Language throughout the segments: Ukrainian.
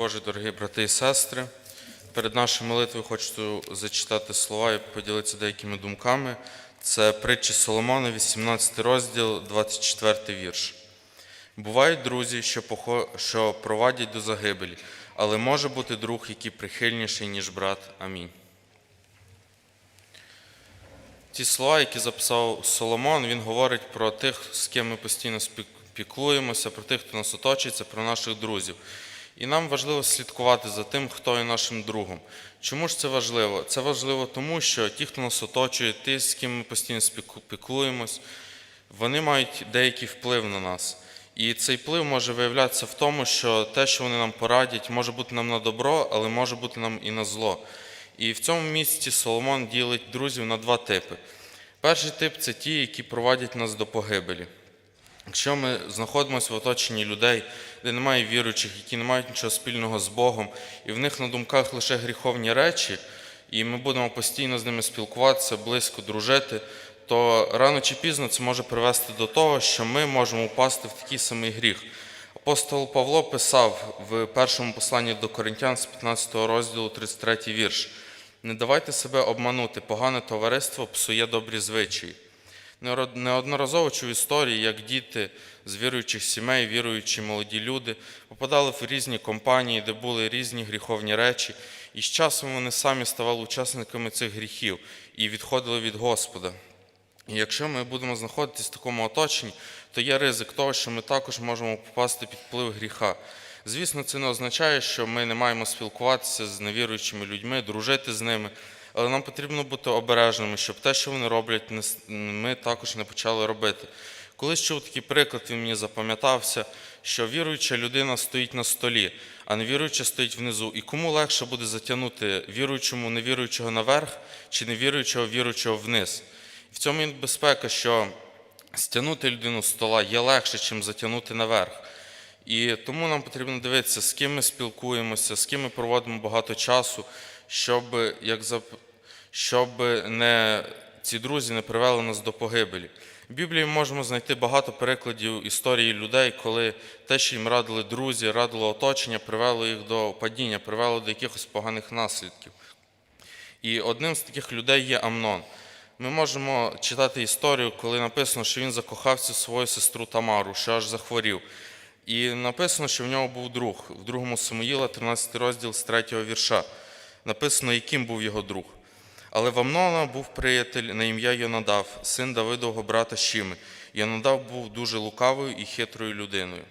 Боже, дорогі брати і сестри, перед нашою молитвою хочу зачитати слова і поділитися деякими думками. Це притчі Соломона, 18 розділ, 24 вірш. Бувають друзі, що, похо... що провадять до загибелі, але може бути друг, який прихильніший, ніж брат. Амінь. Ті слова, які записав Соломон, він говорить про тих, з ким ми постійно спік- піклуємося, про тих, хто нас оточується, про наших друзів. І нам важливо слідкувати за тим, хто є нашим другом. Чому ж це важливо? Це важливо тому, що ті, хто нас оточує, ті, з ким ми постійно спіку- вони мають деякий вплив на нас. І цей вплив може виявлятися в тому, що те, що вони нам порадять, може бути нам на добро, але може бути нам і на зло. І в цьому місці Соломон ділить друзів на два типи. Перший тип це ті, які провадять нас до погибелі. Якщо ми знаходимося в оточенні людей, де немає віруючих, які не мають нічого спільного з Богом, і в них на думках лише гріховні речі, і ми будемо постійно з ними спілкуватися, близько дружити, то рано чи пізно це може привести до того, що ми можемо впасти в такий самий гріх. Апостол Павло писав в першому посланні до Коринтян з 15 розділу 33 вірш: Не давайте себе обманути, погане товариство псує добрі звичаї. Неодноразово чув історії, як діти з віруючих сімей, віруючі молоді люди попадали в різні компанії, де були різні гріховні речі, і з часом вони самі ставали учасниками цих гріхів і відходили від Господа. І якщо ми будемо знаходитись в такому оточенні, то є ризик того, що ми також можемо попасти під вплив гріха. Звісно, це не означає, що ми не маємо спілкуватися з невіруючими людьми, дружити з ними, але нам потрібно бути обережними, щоб те, що вони роблять, ми також не почали робити. Колись чув такий приклад, він мені запам'ятався, що віруюча людина стоїть на столі, а невіруюча стоїть внизу. І кому легше буде затягнути віруючому невіруючого наверх чи невіруючого віруючого вниз? В цьому і безпека, що стягнути людину з стола є легше, чим затягнути наверх. І тому нам потрібно дивитися, з ким ми спілкуємося, з ким ми проводимо багато часу, щоб, як зап... щоб не... ці друзі не привели нас до погибелі. В Біблії ми можемо знайти багато прикладів історії людей, коли те, що їм радили друзі, радило оточення, привело їх до падіння, привело до якихось поганих наслідків. І одним з таких людей є Амнон. Ми можемо читати історію, коли написано, що він закохався в свою сестру Тамару, що аж захворів. І написано, що в нього був друг. В другому Самуїла, 13 розділ з 3 вірша. Написано, яким був його друг. Але в Амнона був приятель на ім'я Йонадав, син Давидового брата Шіми. Йонадав був дуже лукавою і хитрою людиною.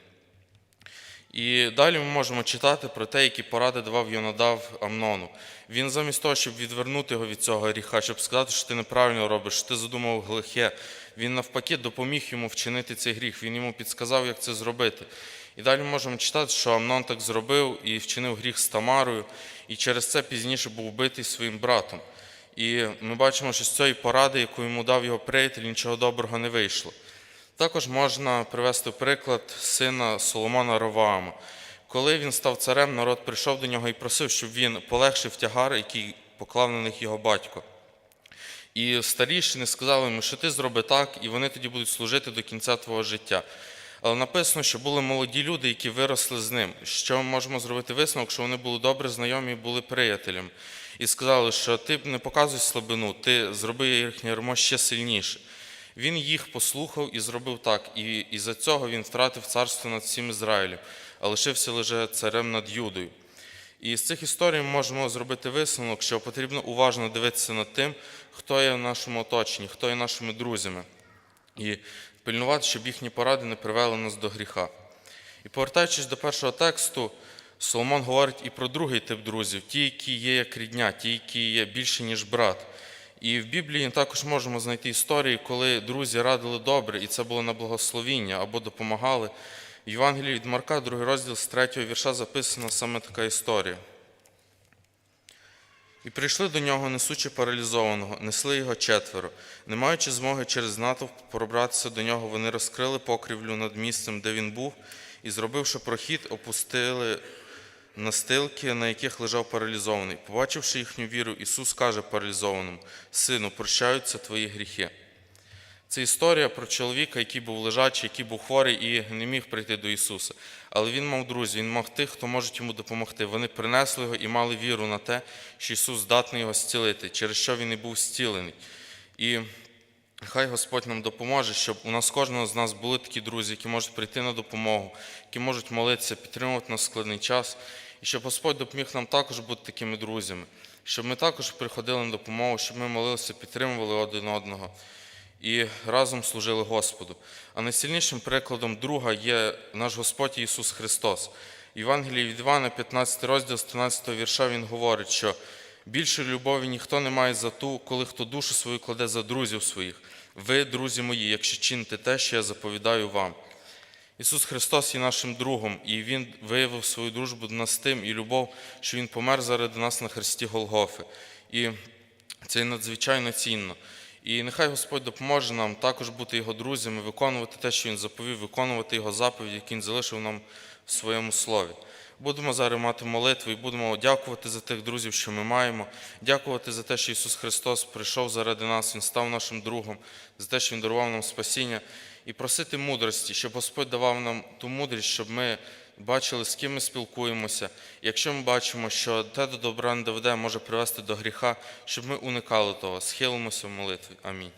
І далі ми можемо читати про те, які поради давав Йонадав Амнону. Він замість того, щоб відвернути його від цього гріха, щоб сказати, що ти неправильно робиш, що ти задумав глихе, він навпаки допоміг йому вчинити цей гріх. Він йому підсказав, як це зробити. І далі можемо читати, що Амнон так зробив і вчинив гріх з Тамарою, і через це пізніше був вбитий своїм братом. І ми бачимо, що з цієї поради, яку йому дав його приятель, нічого доброго не вийшло. Також можна привести приклад сина Соломона Роваама. Коли він став царем, народ прийшов до нього і просив, щоб він полегшив тягар, який поклав на них його батько. І старішини сказали йому, що ти зроби так, і вони тоді будуть служити до кінця твого життя. Але написано, що були молоді люди, які виросли з ним. Що можемо зробити висновок, що вони були добре знайомі і були приятелями. І сказали, що ти не показуй слабину, ти зроби їхнє ярмо ще сильніше. Він їх послухав і зробив так, і, і за цього він втратив царство над всім Ізраїлем, а лишився лише царем над Юдою. І з цих історій ми можемо зробити висновок, що потрібно уважно дивитися над тим, хто є в нашому оточенні, хто є нашими друзями, і пильнувати, щоб їхні поради не привели нас до гріха. І повертаючись до першого тексту, Соломон говорить і про другий тип друзів, ті, які є як рідня, ті, які є більше, ніж брат. І в Біблії також можемо знайти історії, коли друзі радили добре, і це було на благословіння або допомагали. В Євангелії від Марка, другий розділ з третього вірша записана саме така історія. І прийшли до нього, несучи паралізованого, несли його четверо. Не маючи змоги через натовп пробратися до нього, вони розкрили покрівлю над місцем, де він був, і, зробивши прохід, опустили настилки, на яких лежав паралізований. Побачивши їхню віру, Ісус каже паралізованому: Сину, прощаються твої гріхи. Це історія про чоловіка, який був лежачий, який був хворий і не міг прийти до Ісуса. Але він мав друзів, він мав тих, хто може йому допомогти. Вони принесли його і мали віру на те, що Ісус здатний його зцілити, через що він і був зцілений. І Хай Господь нам допоможе, щоб у нас кожного з нас були такі друзі, які можуть прийти на допомогу, які можуть молитися, підтримувати нас в складний час, і щоб Господь допоміг нам також бути такими друзями, щоб ми також приходили на допомогу, щоб ми молилися, підтримували один одного і разом служили Господу. А найсильнішим прикладом друга є наш Господь Ісус Христос. Євангелії від Івана, 15 розділ з 13 вірша, Він говорить, що більше любові ніхто не має за ту, коли хто душу свою кладе за друзів своїх. Ви, друзі мої, якщо чините те, що я заповідаю вам. Ісус Христос є нашим другом, і Він виявив свою дружбу до нас тим і любов, що Він помер заради нас на хресті Голгофи. І це надзвичайно цінно. І нехай Господь допоможе нам також бути Його друзями, виконувати те, що Він заповів, виконувати Його заповіді, які Він залишив нам в своєму слові. Будемо зараз мати молитву і будемо дякувати за тих друзів, що ми маємо, дякувати за те, що Ісус Христос прийшов заради нас, Він став нашим другом, за те, що Він дарував нам спасіння, і просити мудрості, щоб Господь давав нам ту мудрість, щоб ми бачили, з ким ми спілкуємося. Якщо ми бачимо, що те до добра не доведе, може привести до гріха, щоб ми уникали того, схилимося в молитві. Амінь.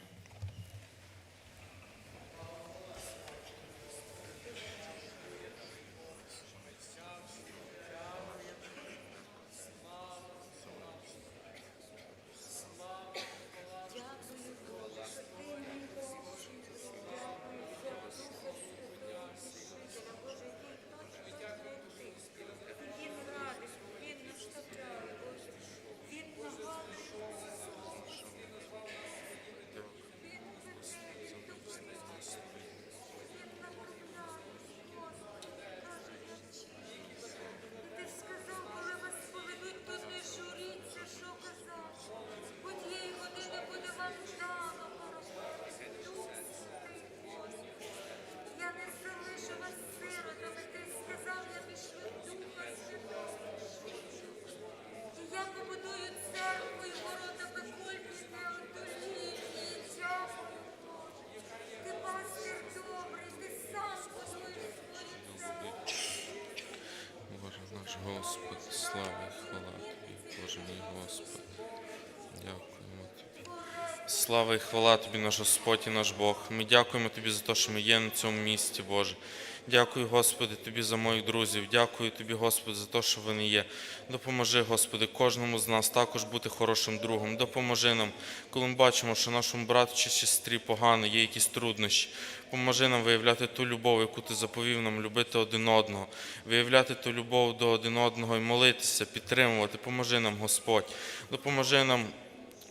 Господь, слава і хвала Тобі, мій Господь. Слава і хвала Тобі, наш Господь і наш Бог. Ми дякуємо Тобі за те, що ми є на цьому місці, Боже. Дякую, Господи, Тобі за моїх друзів. Дякую Тобі, Господи, за те, що вони є. Допоможи, Господи, кожному з нас також бути хорошим другом. Допоможи нам, коли ми бачимо, що нашому брату чи сестрі погано, є якісь труднощі. Поможи нам виявляти ту любов, яку ти заповів нам любити один одного, виявляти ту любов до один одного і молитися, підтримувати. Поможи нам, Господь. Допоможи нам.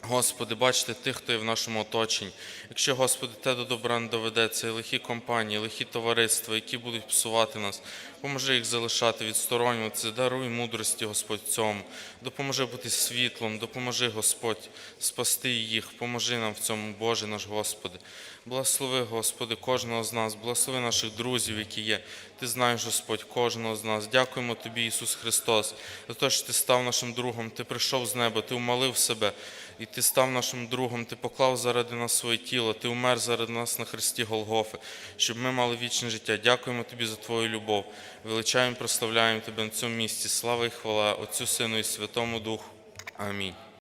Господи, бачите тих, хто є в нашому оточенні. Якщо, Господи, те до добра не доведеться, і лихі компанії, лихі товариства, які будуть псувати нас, поможи їх залишати, відсторонюватися, даруй мудрості, Господь, цьому. Допоможи бути світлом, допоможи, Господь, спасти їх, поможи нам в цьому, Боже наш Господи. Благослови, Господи, кожного з нас, благослови наших друзів, які є. Ти знаєш, Господь, кожного з нас. Дякуємо Тобі, Ісус Христос, за те, що Ти став нашим другом, Ти прийшов з неба, Ти умолив себе, і Ти став нашим другом, Ти поклав заради нас своє тіло, Ти умер заради нас на Христі Голгофи, щоб ми мали вічне життя. Дякуємо Тобі за Твою любов. Величаємо, прославляємо Тебе на цьому місці. Слава і хвала Отцю Сину і Святому Духу. Амінь.